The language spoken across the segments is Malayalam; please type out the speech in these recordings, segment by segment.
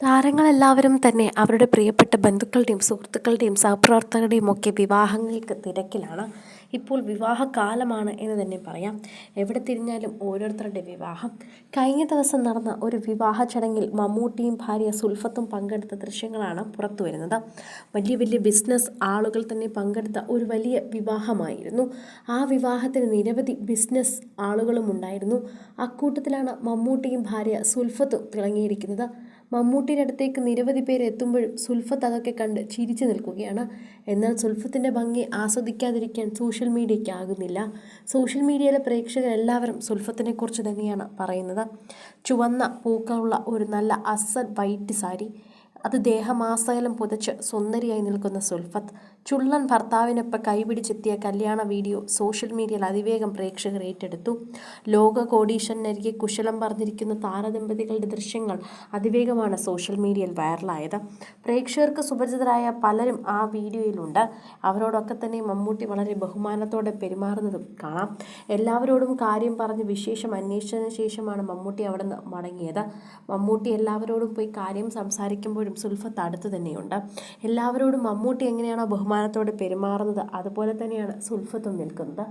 താരങ്ങളെല്ലാവരും തന്നെ അവരുടെ പ്രിയപ്പെട്ട ബന്ധുക്കളുടെയും സുഹൃത്തുക്കളുടെയും സഹപ്രവർത്തകരുടെയും ഒക്കെ വിവാഹങ്ങൾക്ക് തിരക്കിലാണ്. ഇപ്പോൾ വിവാഹകാലമാണ് എന്ന് തന്നെ പറയാം. എവിടെ തിരിഞ്ഞാലും ഓരോരുത്തരുടെ വിവാഹം. കഴിഞ്ഞ ദിവസം നടന്ന ഒരു വിവാഹ ചടങ്ങിൽ മമ്മൂട്ടിയും ഭാര്യ സുൽഫത്തും പങ്കെടുത്ത ദൃശ്യങ്ങളാണ് പുറത്തു വരുന്നത്. വലിയ വലിയ ബിസിനസ് ആളുകൾ തന്നെ പങ്കെടുത്ത ഒരു വലിയ വിവാഹമായിരുന്നു. ആ വിവാഹത്തിന് നിരവധി ബിസിനസ് ആളുകളും ഉണ്ടായിരുന്നു. അക്കൂട്ടത്തിലാണ് മമ്മൂട്ടിയും ഭാര്യ സുൽഫത്തും തിളങ്ങിയിരിക്കുന്നത്. മമ്മൂട്ടിയുടെ അടുത്തേക്ക് നിരവധി പേര് എത്തുമ്പോഴും സുൽഫത്ത് അതൊക്കെ കണ്ട് ചിരിച്ചു നിൽക്കുകയാണ്. എന്നാൽ സുൽഫത്തിന്റെ ഭംഗി ആസ്വദിക്കാതിരിക്കാൻ സോഷ്യൽ മീഡിയയ്ക്ക് ആകുന്നില്ല. സോഷ്യൽ മീഡിയയിലെ പ്രേക്ഷകരെല്ലാവരും സുൽഫത്തിനെ കുറിച്ച് തന്നെയാണ് പറയുന്നത്. ചുവന്ന പൂക്കളുള്ള ഒരു നല്ല അസൽ വൈറ്റ് സാരി. അത് ദേഹമാസകലം പുതച്ച് സുന്ദരിയായി നിൽക്കുന്ന സുൽഫത്ത്. ചുള്ളൻ ഭർത്താവിനൊപ്പം കൈപിടിച്ചെത്തിയ കല്യാണ വീഡിയോ സോഷ്യൽ മീഡിയയിൽ അതിവേഗം പ്രേക്ഷകർ ഏറ്റെടുത്തു. ലോക കോടീശ്വരനരികെ കുശലം പറഞ്ഞിരിക്കുന്ന താരദമ്പതികളുടെ ദൃശ്യങ്ങൾ അതിവേഗമാണ് സോഷ്യൽ മീഡിയയിൽ വൈറലായത്. പ്രേക്ഷകർക്ക് സുപരിചിതരായ പലരും ആ വീഡിയോയിലുണ്ട്. അവരോടൊക്കെ തന്നെ മമ്മൂട്ടി വളരെ ബഹുമാനത്തോടെ പെരുമാറുന്നതും കാണാം. എല്ലാവരോടും കാര്യം പറഞ്ഞ് വിശേഷം അന്വേഷിച്ചതിന് ശേഷമാണ് മമ്മൂട്ടി അവിടെ നിന്ന് മടങ്ങിയത്. മമ്മൂട്ടി എല്ലാവരോടും പോയി കാര്യം സംസാരിക്കുമ്പോഴും സുൽഫത്ത് അടുത്ത് തന്നെയുണ്ട്. എല്ലാവരോടും മമ്മൂട്ടി എങ്ങനെയാണോ ബഹുമാനത്തോടെ പെരുമാറുന്നത് അതുപോലെ തന്നെയാണ് സുൽഫത്തും നിൽക്കുന്നത്.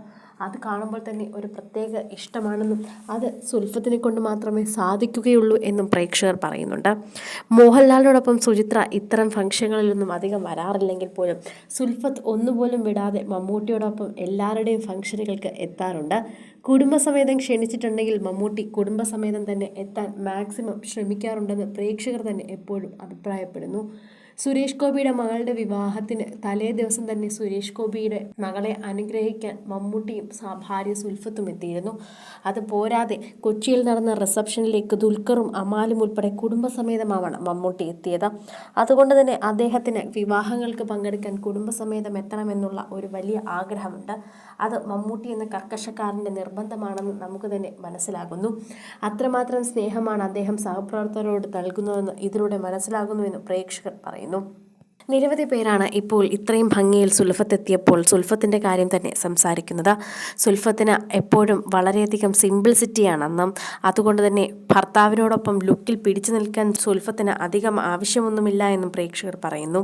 അത് കാണുമ്പോൾ തന്നെ ഒരു പ്രത്യേക ഇഷ്ടമാണെന്നും അത് സുൽഫത്തിനെ കൊണ്ട് മാത്രമേ സാധിക്കുകയുള്ളൂ എന്നും പ്രേക്ഷകർ പറയുന്നുണ്ട്. മോഹൻലാലിനോടൊപ്പം സുചിത്ര ഇത്തരം ഫംഗ്ഷനുകളിലൊന്നും അധികം വരാറില്ലെങ്കിൽ പോലും സുൽഫത്ത് ഒന്നുപോലും വിടാതെ മമ്മൂട്ടിയോടൊപ്പം എല്ലാവരുടെയും ഫംഗ്ഷനുകൾക്ക് എത്താറുണ്ട്. കുടുംബസമേതം ക്ഷണിച്ചിട്ടുണ്ടെങ്കിൽ മമ്മൂട്ടി കുടുംബസമേതം തന്നെ എത്താൻ മാക്സിമം ശ്രമിക്കാറുണ്ടെന്ന് പ്രേക്ഷകർ തന്നെ എപ്പോഴും അഭിപ്രായപ്പെടുന്നു. സുരേഷ് ഗോപിയുടെ മകളുടെ വിവാഹത്തിന് തലേ ദിവസം തന്നെ സുരേഷ് ഗോപിയുടെ മകളെ അനുഗ്രഹിക്കാൻ മമ്മൂട്ടിയും ഭാര്യ സുൽഫത്തും എത്തിയിരുന്നു. അത് പോരാതെ കൊച്ചിയിൽ നടന്ന റിസപ്ഷനിലേക്ക് ദുൽഖറും അമാലും ഉൾപ്പെടെ കുടുംബസമേതമാവണം മമ്മൂട്ടി എത്തിയത്. അതുകൊണ്ട് തന്നെ അദ്ദേഹത്തിന് വിവാഹങ്ങൾക്ക് പങ്കെടുക്കാൻ കുടുംബസമേതം എത്തണമെന്നുള്ള ഒരു വലിയ ആഗ്രഹമുണ്ട്. അത് മമ്മൂട്ടി എന്ന കർക്കശക്കാരന്റെ നിർബന്ധമാണെന്ന് നമുക്ക് തന്നെ മനസ്സിലാകുന്നു. അത്രമാത്രം സ്നേഹമാണ് അദ്ദേഹം സഹപ്രവർത്തകരോട് നൽകുന്നതെന്ന് ഇതിലൂടെ മനസ്സിലാകുന്നുവെന്ന് പ്രേക്ഷകർ പറയുന്നു. no നിരവധി പേരാണ് ഇപ്പോൾ ഇത്രയും ഭംഗിയിൽ സുൽഫത്തെത്തിയപ്പോൾ സുൽഫത്തിന്റെ കാര്യം തന്നെ സംസാരിക്കുന്നത്. സുൽഫത്തിന് എപ്പോഴും വളരെയധികം സിംപിൾസിറ്റിയാണെന്നും അതുകൊണ്ട് തന്നെ ഭർത്താവിനോടൊപ്പം ലുക്കിൽ പിടിച്ചു നിൽക്കാൻ സുൽഫത്തിന് അധികം ആവശ്യമൊന്നുമില്ല എന്നും പ്രേക്ഷകർ പറയുന്നു.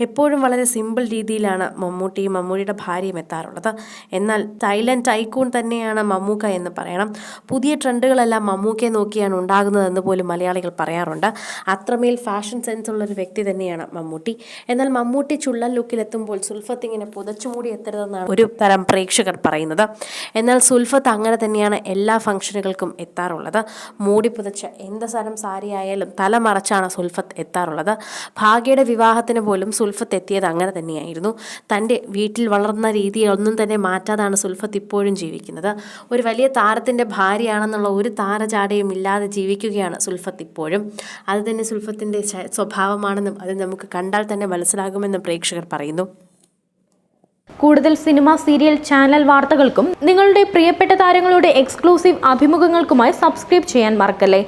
എപ്പോഴും വളരെ സിമ്പിൾ രീതിയിലാണ് മമ്മൂട്ടിയും മമ്മൂടിയുടെ ഭാര്യയും എത്താറുള്ളത്. എന്നാൽ തൈലൻഡ് ടൈക്കൂൺ തന്നെയാണ് മമ്മൂക്ക എന്ന് പറയണം. പുതിയ ട്രെൻഡുകളെല്ലാം മമ്മൂക്കയെ നോക്കിയാണ് ഉണ്ടാകുന്നതെന്ന് പോലും മലയാളികൾ പറയാറുണ്ട്. അത്രമേൽ ഫാഷൻ സെൻസ് ഉള്ളൊരു വ്യക്തി തന്നെയാണ് മമ്മൂട്ടി. എന്നാൽ മമ്മൂട്ടി ചുള്ളൻ ലുക്കിലെത്തുമ്പോൾ സുൽഫത്ത് ഇങ്ങനെ പുതച്ചുമൂടി എത്തരുതെന്നാണ് ഒരു തരം പ്രേക്ഷകർ പറയുന്നത്. എന്നാൽ സുൽഫത്ത് അങ്ങനെ തന്നെയാണ് എല്ലാ ഫംഗ്ഷനുകൾക്കും എത്താറുള്ളത്. മൂടി പുതച്ച എന്ത് തരം സാരി ആയാലും തല മറച്ചാണ് സുൽഫത്ത് എത്താറുള്ളത്. ഭാഗ്യയുടെ വിവാഹത്തിന് പോലും സുൽഫത്ത് എത്തിയത് അങ്ങനെ തന്നെയായിരുന്നു. തന്റെ വീട്ടിൽ വളർന്ന രീതിയൊന്നും തന്നെ മാറ്റാതാണ് സുൽഫത്ത് ഇപ്പോഴും ജീവിക്കുന്നത്. ഒരു വലിയ താരത്തിന്റെ ഭാര്യയാണെന്നുള്ള ഒരു താരചാടയും ഇല്ലാതെ ജീവിക്കുകയാണ് സുൽഫത്ത് ഇപ്പോഴും. അത് തന്നെ സുൽഫത്തിന്റെ സ്വഭാവമാണെന്നും അത് നമുക്ക് കണ്ടാൽ തന്നെ മനസ്സിലാകുമെന്ന് പ്രേക്ഷകർ പറയുന്നു. കൂടുതൽ സിനിമ സീരിയൽ ചാനൽ വാർത്തകൾക്കും നിങ്ങളുടെ പ്രിയപ്പെട്ട താരങ്ങളുടെ എക്സ്ക്ലൂസീവ് അഭിമുഖങ്ങൾക്കുമായി സബ്സ്ക്രൈബ് ചെയ്യാൻ മറക്കല്ലേ?